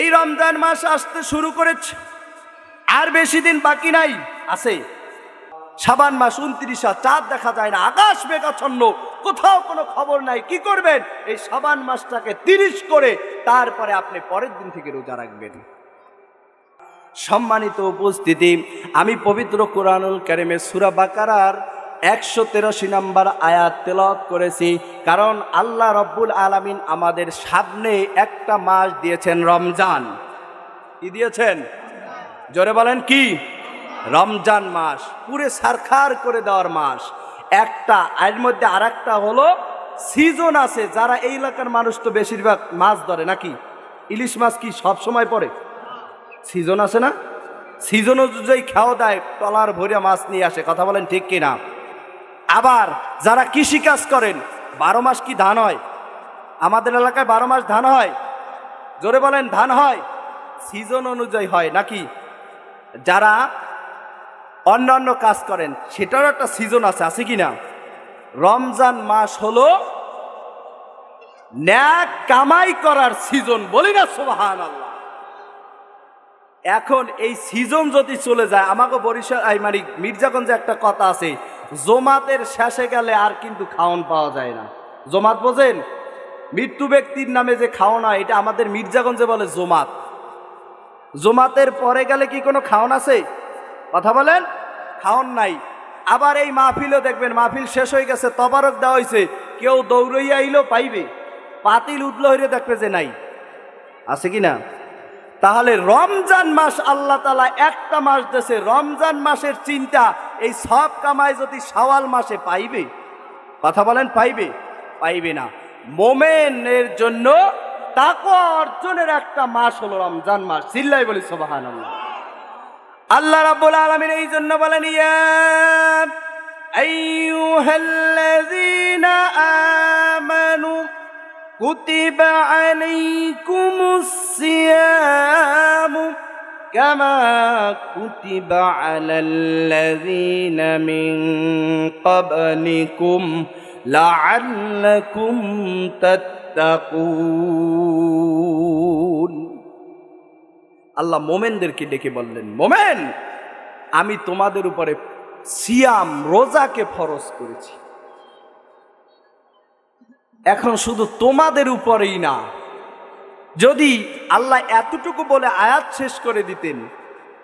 এই রমজান মাস আসতে শুরু করেছে। আর বেশি দিন বাকি নাই, আছে। সাবান মাস উনত্রিশ চাঁদ দেখা যায় না, আকাশ মেঘাচ্ছন্ন, কোথাও কোনো খবর নাই, কি করবেন? এই সাবান মাসটাকে তিরিশ করে তারপরে আপনি পরের দিন থেকে রোজা রাখবেন। সম্মানিত উপস্থিতি, আমি পবিত্র কোরআনুল কারিমের সুরা বাকারার একশো তেরোশি নম্বর আয়াত তেলাওয়াত করেছি, কারণ আল্লাহ রব্বুল আলামিন আমাদের সামনে একটা মাস দিয়েছেন রমজান। কি দিয়েছেন? জোরে বলেন কি? রমজান মাস, পুরে সারখার করে দেওয়ার মাস। একটা, এর মধ্যে আর একটা হলো সিজন আছে, যারা এই এলাকার মানুষ তো বেশিরভাগ মাছ ধরে নাকি? ইলিশ মাছ কি সব সময় পড়ে? সিজন আছে না? সিজন অনুযায়ী খাওয়া দেয়, টলার ভরিয়া মাছ নিয়ে আসে, কথা বলেন ঠিক কিনা? আবার যারা কৃষিকাজ করেন, বারো মাস কি ধান হয়? আমাদের এলাকায় বারো মাস ধান হয়। জোরে বলেন, ধান হয়? সিজন অনুযায়ী হয় নাকি? যারা অন্যান্য কাজ করেন, সেটারও একটা সিজন আছে আছে কি না? রমজান মাস হলো ন্যাক কামাই করার সিজন বলি না আল্লাহ এখন এই সিজন যদি চলে যায়, আমাকে বরিশাল মানে মির্জাগঞ্জে একটা কথা আছে জমাতের শেষে গেলে আর কিন্তু খাওয়ান পাওয়া যায় না। জমাত বোঝেন? মৃত্যু ব্যক্তির নামে যে খাওয়ান হয় এটা আমাদের মির্জাগঞ্জে বলে জমাত। জমাতের পরে গেলে কি কোনো খাওয়ান আছে? কথা বলেন? খাওয়ান নাই। আবার এই মাহফিলও দেখবেন, মাহফিল শেষ হয়ে গেছে, তবারক দেওয়া হয়েছে। কেউ দৌড়ইয়া আইলো পাইবে। পাতিল উদলো হইলে দেখবে যে নাই। আছে কি না? তাহলে রমজান মাস আল্লাহ তালা একটা মাস দেশে। রমজান মাসের চিন্তা এই সব কামায় যদি সাওয়াল মাসে পাইবে, কথা বলেন পাইবে? পাইবে না। মোমেনের জন্য তাকে অর্জনের একটা মাস হলো রমজান মাস। চিল্লাই বলি সোবাহান আল্লাহ রাবুল আলমিন এই জন্য বলেন, ইয়া আমানু কুতিবা আলাইকুমুস সিয়ামু كما كتب على الذين من قبلكم لعلكم تتقون আল্লাহ মোমেনদেরকে ডেকে বললেন মোমেন আমি তোমাদের উপরে সিয়াম রোজাকে ফরজ করেছি এখন শুধু তোমাদের উপরেই না যদি আল্লাহ এতটুকু বলে আয়াত শেষ করে দিতেন,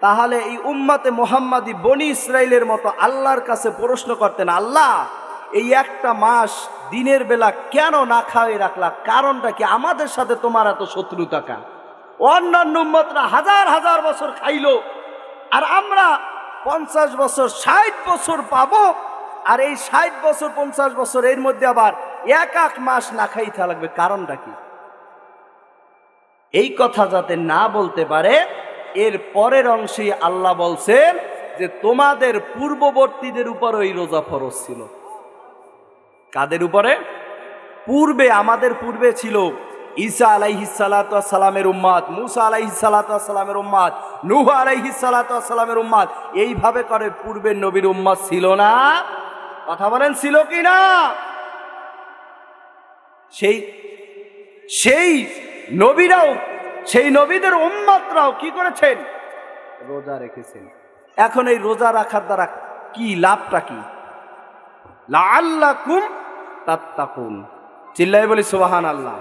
তাহলে এই উম্মাতে মোহাম্মদী বনি ইসরায়েলের মতো আল্লাহর কাছে প্রশ্ন করতেন, আল্লাহ, এই একটা মাস দিনের বেলা কেন না খাওয়াই রাখলা? কারণটা কি আমাদের সাথে তোমার এত শত্রুতা কা? অন্যান্য উম্মতরা হাজার হাজার বছর খাইলো, আর আমরা পঞ্চাশ বছর, ষাট বছর পাব, আর এই ষাট বছর, পঞ্চাশ বছর এর মধ্যে আবার এক এক মাস না খাইতে লাগবে, কারণটা কি? এই কথা যাতে না বলতে পারে, এর পরের অংশে আল্লাহ বলছেন যে তোমাদের পূর্ববর্তীদের উপর ওই রোজা ফরজ ছিল। কাদের উপরে? পূর্বে, আমাদের পূর্বে ছিল ঈসা আলাইহি সালামের উম্মাদ মুসা আলাইহি সালামের উম্মাদ নুহ আলাইহি উম্মাদ এইভাবে করে পূর্বের নবীর উম্মাদ ছিল না। কথা বলেন, ছিল কি না সেই সেই নবীরাও সেই নবীদের উম্মাতরাও কি করেছেন? রোজা রেখেছেন। এখন এই রোজা রাখার দ্বারা কি লাভটা কি? লাল্লাকুম তাত্তাকুন। চিল্লাই বলি সুবাহান আল্লাহ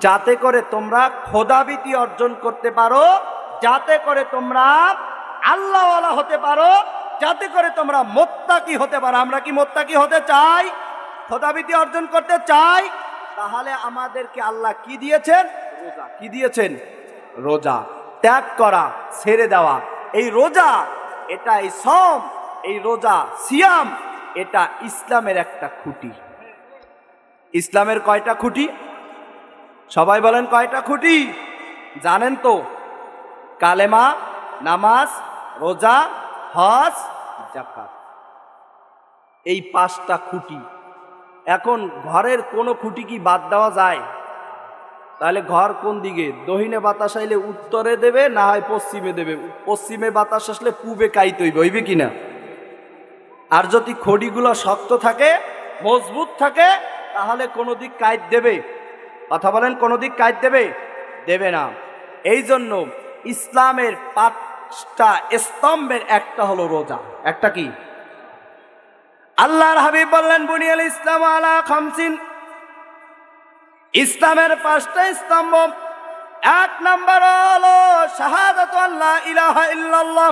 যাতে করে তোমরা খোদাবিতি অর্জন করতে পারো যাতে করে তোমরা আল্লাহওয়ালা হতে পারো যাতে করে তোমরা মোত্তাকি হতে পারো। আমরা কি মোত্তাকি হতে চাই? খোদাবিতি অর্জন করতে চাই? তাহলে আমাদেরকে আল্লাহ কি দিয়েছেন? রোজা। কি দিয়েছেন? রোজা। ত্যাগ করা, ছেড়ে দেওয়া। এই রোজা, এটা এই সম, এই রোজা সিয়াম, এটা ইসলামের একটা খুঁটি। ইসলামের কয়টা খুঁটি? সবাই বলেন কয়টা খুঁটি? জানেন তো, কালেমা, নামাজ, রোজা, হজ জাকাত এই পাঁচটা খুঁটি। এখন ঘরের কোনো খুঁটি কি বাদ দেওয়া যায়? তাহলে ঘর কোন দিকে? দহিনে বাতাস আইলে উত্তরে দেবে, না হয় পশ্চিমে দেবে? পশ্চিমে বাতাস আসলে পূবে কাইতে হইবে হইবে কিনা আর যদি খড়িগুলো শক্ত থাকে, মজবুত থাকে, তাহলে কোনো দিক কাইত দেবে। কথা বলেন, কোনো দিক কাইত দেবে? দেবে না। এই জন্য ইসলামের পাঁচটা স্তম্ভের একটা হলো রোজা। একটা কি? আল্লাহর হাবিব বললেন, বুনিয়াল ইসলাম আলা খামসিন ইসলামের পাঁচটা স্তম্ভ। এক নম্বর হলো শাহাদাত আল্লাহ ইলাহা ইল্লাল্লাহ।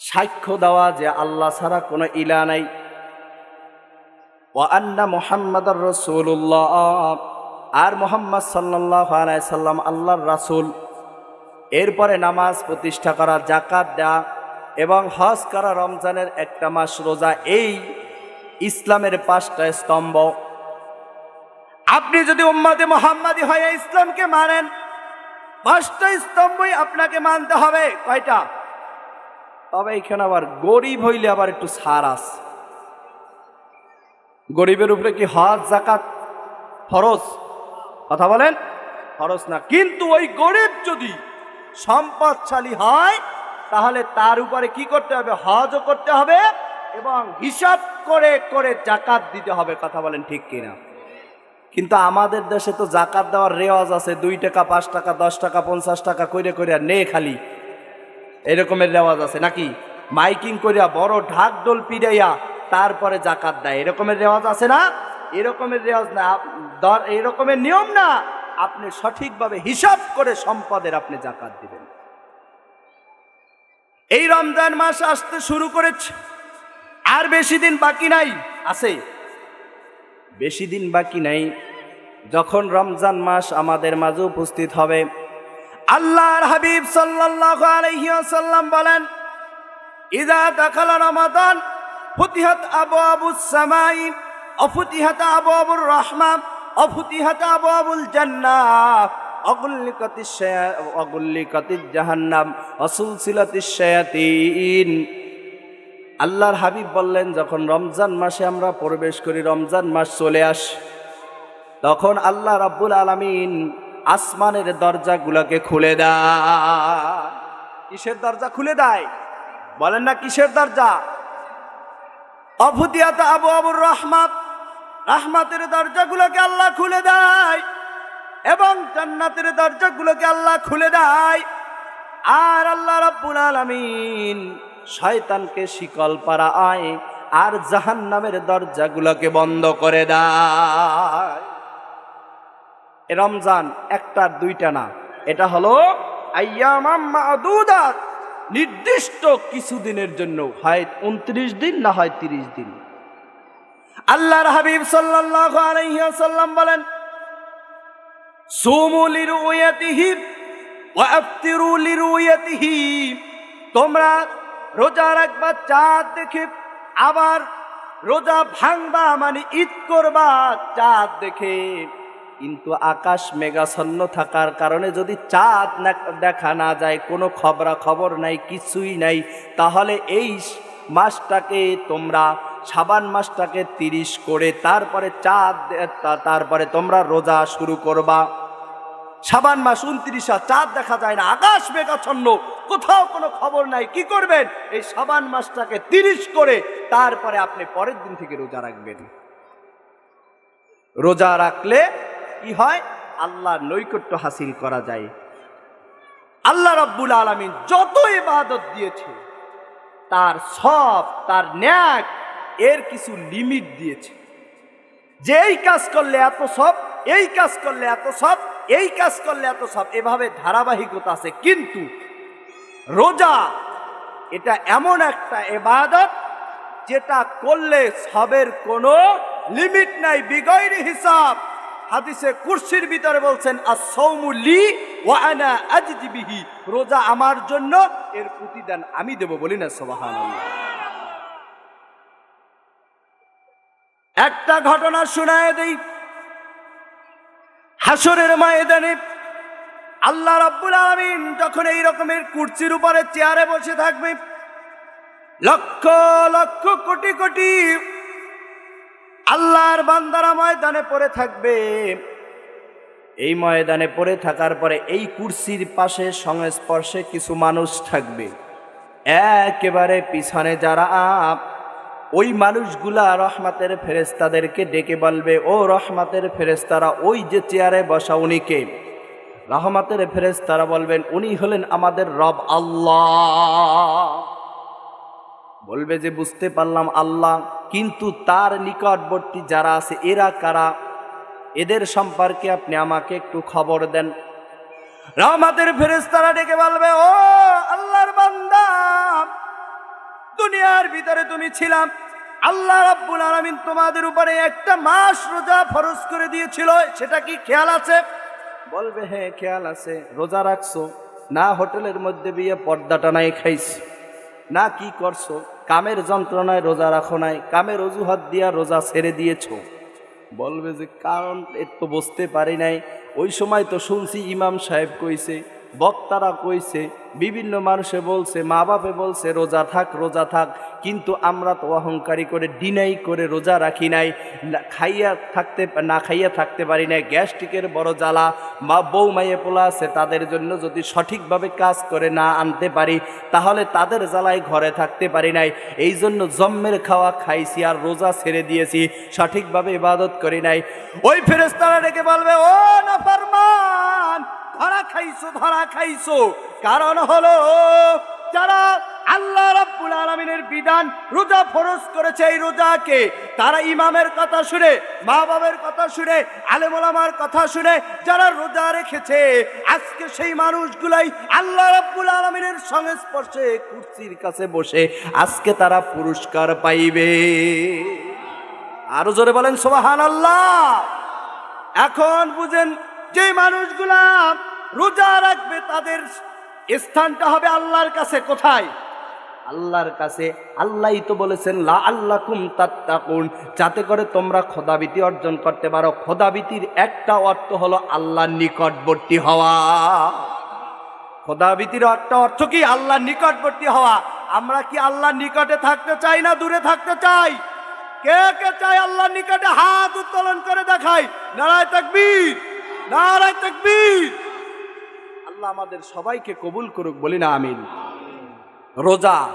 সাক্ষ্য দেওয়া যে আল্লাহ ছাড়া কোনো ইলা নাই। ও আন্না মোহাম্মদ রসুল্লাহ আর মোহাম্মদ সাল্লাহ সাল্লাম আল্লাহর রাসূল। এরপরে নামাজ প্রতিষ্ঠা করা জাকাত দেয়া এবং হজ করা রমজানের একটা মাস রোজা, এই ইসলামের পাঁচটা স্তম্ভ। আপনি যদি উম্মাদে মোহাম্মদী হয়ে ইসলামকে মানেন, পাঁচটা স্তম্ভই আপনাকে মানতে হবে। কয়টা? তবে এখানে আবার গরিব হইলে আবার একটু ছাড় আছে। গরিবের উপরে কি হজ জাকাত ফরজ? কথা বলেন? ফরজ না। কিন্তু ওই গরিব যদি সম্পদশালী হয়, তাহলে তার উপরে কি করতে হবে? হজও করতে হবে এবং হিসাব করে করে জাকাত দিতে হবে। কথা বলেন ঠিক কিনা? কিন্তু আমাদের দেশে তো জাকাত দেওয়ার রেওয়াজ আছে, দুই টাকা, পাঁচ টাকা, দশ টাকা, পঞ্চাশ টাকা করে করে নে খালি। এরকমের রেওয়াজ আছে নাকি? মাইকিং করিয়া বড় ঢাক ডোল পিড়াইয়া তারপরে জাকাত দেয়। এরকমের রেওয়াজ আছে না? এরকমের রেওয়াজ না। এরকমের নিয়ম না। আপনি সঠিকভাবে হিসাব করে সম্পদের আপনি জাকাত দিবেন। এই রমজান মাস আসতে শুরু করেছে। আর বেশি দিন বাকি নাই। আছে। বেশি দিন বাকি নাই। যখন রমজান মাস আমাদের মাঝে উপস্থিত হবে, আল্লাহর হাবিব সাল্লাল্লাহু আলাইহি ওয়াসাল্লাম বলেন ইদা দাখালা রমাদান, ফুতিহাত আবওয়াবুস সামাই, অফুতিহাত আবওয়াবুর রাহমা, অফুতিহাত আবওয়াবুল জান্নাহ অগুল্লিকাতিস শায়া অগুল্লিকাতিস জাহান্নাম অসুলসিলাতিস শায়াতিন। আল্লাহর হাবিব বললেন, যখন রমজান মাসে আমরা প্রবেশ করি, রমজান মাস চলে আসে। তখন আল্লাহ রাব্বুল আলামিন আসমানের দরজাগুলোকে খুলে দেয়। কিসের দরজা খুলে দেয়? বলেন না কিসের দরজা? অভুতিয়াত আবু আবুর রহমাত, রাহমাতের দরজাগুলোকে আল্লাহ খুলে দেয় এবং জান্নাতের দরজাগুলোকে আল্লাহ খুলে দেয়। আর আল্লাহ রাব্বুল আলামিন শয়তানকে শিকল পারা আয়, আর জাহান জাহান্নামের দরজাগুলোকে বন্ধ করে দেয়। রমজান একটার দুইটা না, এটা হলো নির্দিষ্ট কিছু দিনের জন্য, হয় উনত্রিশ দিন না হয় তিরিশ দিন। আল্লাহর হাবিব ওয়াসাল্লাম বলেন তোমরা রোজা রাখবা চাঁদ দেখে, আবার রোজা ভাঙবা মানে ঈদ করবা চাঁদ দেখে। কিন্তু আকাশ মেঘাচ্ছন্ন থাকার কারণে যদি চাঁদ দেখা না যায়, কোনো খবরা খবর নাই, কিছুই নাই, তাহলে এই মাসটাকে তোমরা, সাবান মাসটাকে তিরিশ করে তারপরে চাঁদ তারপরে তোমরা রোজা শুরু করবা। সাবান মাস উনত্রিশা চাঁদ দেখা যায় না, আকাশ মেঘাচ্ছন্ন কোথাও কোনো খবর নাই। কি করবেন? এই সাবান মাসটাকে তিরিশ করে তারপরে আপনি পরের দিন থেকে রোজা রাখবেন। রোজা রাখলে কি হয়? আল্লাহর নৈকট্য হাসিল করা যায়। আল্লাহ রব্বুল আলমিন যত ইবাদত দিয়েছে, তার সব, তার ন্যাক, এর কিছু লিমিট দিয়েছে। যে এই কাজ করলে এত সব, এই কাজ করলে এত সব, এই কাজ করলে এত সব, এভাবে ধারাবাহিকতা আছে। কিন্তু রোজা, এটা এমন একটা এবাদত যেটা করলে সবের কোনো লিমিট নাই বিগৈরি হিসাব। হাদিসে কুরসির ভিতরে বলছেন আসৌমুলি রোজা আমার জন্য এর প্রতিদান আমি দেব বলি না, সুবহানাল্লাহ। একটা ঘটনা শোনায় দেই। হাসরের ময়দানে আল্লাহ রাব্বুল আলামিন যখন এই রকমের কুর্সির উপরে চেয়ারে বসে থাকবে, লক্ষ লক্ষ কোটি কোটি আল্লাহর বান্দারা ময়দানে পড়ে থাকবে। এই ময়দানে পড়ে থাকার পরে এই কুর্সির পাশে সংস্পর্শে কিছু মানুষ থাকবে। একেবারে পিছনে যারা, ওই মানুষগুলা রহমাতের ফেরেস্তাদেরকে ডেকে বলবে, ও রহমাতের ফেরেস্তারা ওই যে চেয়ারে বসা উনিকে রহমাতের ফেরেস্তারা বলবেন, উনি হলেন আমাদের রব আল্লাহ। বলবে যে, বুঝতে পারলাম আল্লাহ, কিন্তু তার নিকটবর্তী যারা আছে, এরা কারা? এদের সম্পর্কে আপনি আমাকে একটু খবর দেন। রহমাতের ফেরেস্তারা ডেকে বলবে, ও আল্লাহর বান্দা, দুনিয়ার ভিতরে তুমি ছিলাম। আল্লাহ রাব্বুল আলামিন তোমাদের উপরে একটা মাস রোজা ফরজ করে দিয়েছিল, সেটা কি খেয়াল আছে? বলবে হ্যাঁ খেয়াল আছে, রোজা রাখছো, না হোটেলের মধ্যে বিয়ে পর্দাটা নাই খাইছি, না কি করছ, কামের যন্ত্রণায় রোজা রাখো নাই, কামের অজুহাত দিয়া রোজা ছেড়ে দিয়েছ। বলবে যে, কারণ এর তো বুঝতে পারি নাই, ওই সময় তো শুনছি ইমাম সাহেব কইছে বক্তারা কইছে, বিভিন্ন মানুষে বলছে মা বাপে বলছে, রোজা থাক রোজা থাক, কিন্তু আমরা তো অহংকারী করে, ডিনাই করে রোজা রাখি নাই খাইয়া থাকতে, না খাইয়া থাকতে পারি নাই, গ্যাস্ট্রিকের বড় জ্বালা, মা বউ মাইয়ে পোলা আছে, তাদের জন্য যদি সঠিকভাবে কাজ করে না আনতে পারি, তাহলে তাদের জ্বালায় ঘরে থাকতে পারি নাই, এই জন্য জম্মের খাওয়া খাইছি আর রোজা ছেড়ে দিয়েছি, সঠিকভাবে ইবাদত করি নাই। ওই ফেরেস্তারা ডেকে বলবে, ও না ফরমান ধরা খাইছো ধরা খাইছো। কারণ হলো, যারা আল্লাহ রাব্বুল আলামিনের বিধান রোজা ফরজ করেছে এই রোজাকে, তারা ইমামের কথা শুনে মা বাবার কথা শুনে, আলেমোলামার কথা শুনে যারা রোজা রেখেছে, আজকে সেই মানুষগুলাই আল্লাহ রাব্বুল আলামিনের সংস্পর্শে কুর্সির কাছে বসে আজকে তারা পুরস্কার পাইবে। আরও জোরে বলেন সোবাহান আল্লাহ এখন বুঝেন যে মানুষগুলা রোজা রাখবে, তাদের স্থানটা হবে আল্লাহর কাছে। কোথায়? আল্লাহর কাছে। আল্লাহই তো বলেছেন, লা আল্লাহ কুম তাত্তাকুন যাতে করে তোমরা খোদাবিতি অর্জন করতে পারো। খোদাবিতির একটা অর্থ হলো আল্লাহর নিকটবর্তী হওয়া। খোদাবিতির একটা অর্থ কি? আল্লাহর নিকটবর্তী হওয়া। আমরা কি আল্লাহর নিকটে থাকতে চাই না দূরে থাকতে চাই? কে কে চাই আল্লাহর নিকটে হাত উত্তোলন করে দেখাই নারায় তাকবীর। আল্লাহ আমাদের সবাইকে কবুল করুক, বলি না আমিন। রোজা,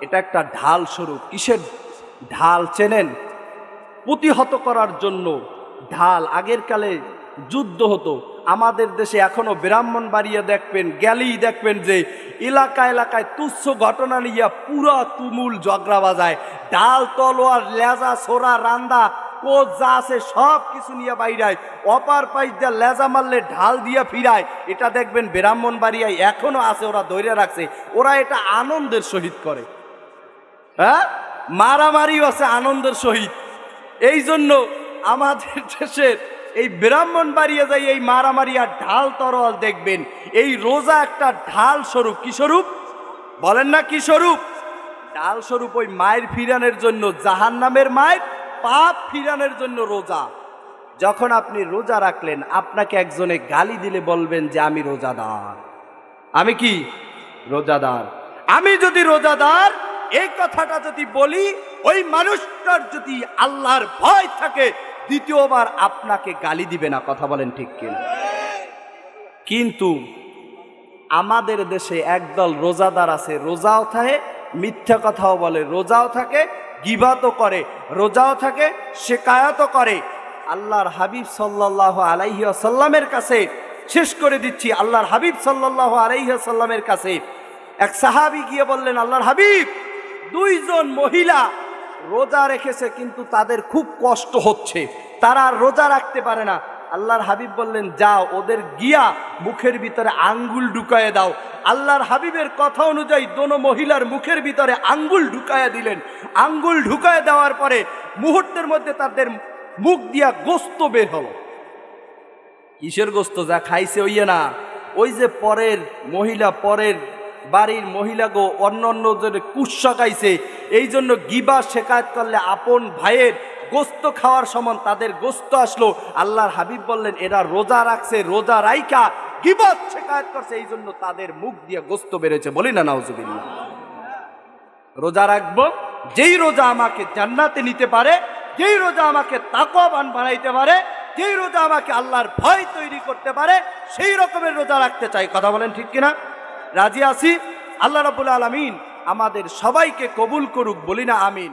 এটা একটা ঢাল স্বরূপ। কিসের ঢাল চেনেন? প্রতিহত করার জন্য ঢাল। আগের কালে যুদ্ধ হতো। আমাদের দেশে এখনও ব্রাহ্মণ বাড়িয়ে দেখবেন, গেলেই দেখবেন যে এলাকা এলাকায় তুচ্ছ ঘটনা নিয়ে পুরা তুমুল ঝগড়া বাজায়। ডাল তলোয়ার, লেজা, সোরা, রান্দা কোচ যা আছে সব কিছু নিয়ে বাইরায় অপার পাইস দিয়া লেজা মারলে ঢাল দিয়া ফিরায়। এটা দেখবেন ব্রাহ্মণ বাড়িয়ায় এখনও আছে, ওরা ধৈর্য রাখছে। ওরা এটা আনন্দের সহিত করে। হ্যাঁ? মারামারিও আছে আনন্দের সহিত। এই জন্য আমাদের দেশের এই ব্রাহ্মণ বাড়িয়ে যাই এই মারামারি আর ঢাল তরোয়াল দেখবেন, এই রোজা একটা ঢাল স্বরূপ। কি স্বরূপ? বলেন না কি স্বরূপ? ঢাল স্বরূপ ওই মায়ের ফিরানের জন্য জাহান নামের মায়ের পাপ ফিরানের জন্য রোজা। যখন আপনি রোজা রাখলেন, আপনাকে একজনে গালি দিলে বলবেন যে, আমি রোজাদার। আমি কি? রোজাদার। আমি যদি রোজাদার, এই কথাটা যদি বলি, ওই মানুষটার যদি আল্লাহর ভয় থাকে, দ্বিতীয়বার আপনাকে গালি দিবে না, কথা বলেন ঠিক কিনা? কিন্তু আমাদের দেশে একদল রোজাদার আছে, রোজাও থাকে, মিথ্যা কথাও বলে, রোজাও থাকে গিবাতও করে, রোজাও থাকে, শেকায়াতও করে। আল্লাহর হাবিব সাল্লাহ আলাইহি আসাল্লামের কাছে শেষ করে দিচ্ছি, আল্লাহর হাবিব সাল্লাহ আলাইহি আসাল্লামের কাছে। এক সাহাবি গিয়ে বললেন, আল্লাহর হাবিব, দুইজন মহিলা রোজা রেখেছে, কিন্তু তাদের খুব কষ্ট হচ্ছে। তারা রোজা রাখতে পারে না। আল্লাহর হাবিব বললেন, যাও, ওদের গিয়া মুখের ভিতরে আঙ্গুল ঢুকায় দাও। আল্লাহর হাবিবের কথা অনুযায়ী দোনো মহিলার মুখের ভিতরে আঙ্গুল ঢুকায়া দিলেন। আঙ্গুল ঢুকায় দেওয়ার পরে মুহূর্তের মধ্যে তাদের মুখ দিয়া গোস্ত বের হলো। কিসের গোস্ত? যা খাইছে, ওইয়ে না। ওই যে পরের মহিলা, পরের বাড়ির মহিলাগো অন্য অন্য জনে কুৎসা খাইছে এই জন্য গিবা শেখায়ত করলে আপন ভাইয়ের গোস্ত খাওয়ার সমান তাদের গোস্ত আসলো। আল্লাহর হাবিব বললেন, এরা রোজা রাখছে, রোজা রাইকা গিবাত শেখায়ত করছে, এই জন্য তাদের মুখ দিয়ে গোস্ত বেড়েছে বলি না, নাউজুবিল্লাহ। রোজা রাখব, যেই রোজা আমাকে জান্নাতে নিতে পারে, যেই রোজা আমাকে তাকওয়াবান বানাইতে পারে, যেই রোজা আমাকে আল্লাহর ভয় তৈরি করতে পারে, সেই রকমের রোজা রাখতে চাই। কথা বলেন ঠিক কিনা? রাজি আছি? আল্লাহ রাবুল আলমিন আমাদের সবাইকে কবুল করুক বলি না আমিন।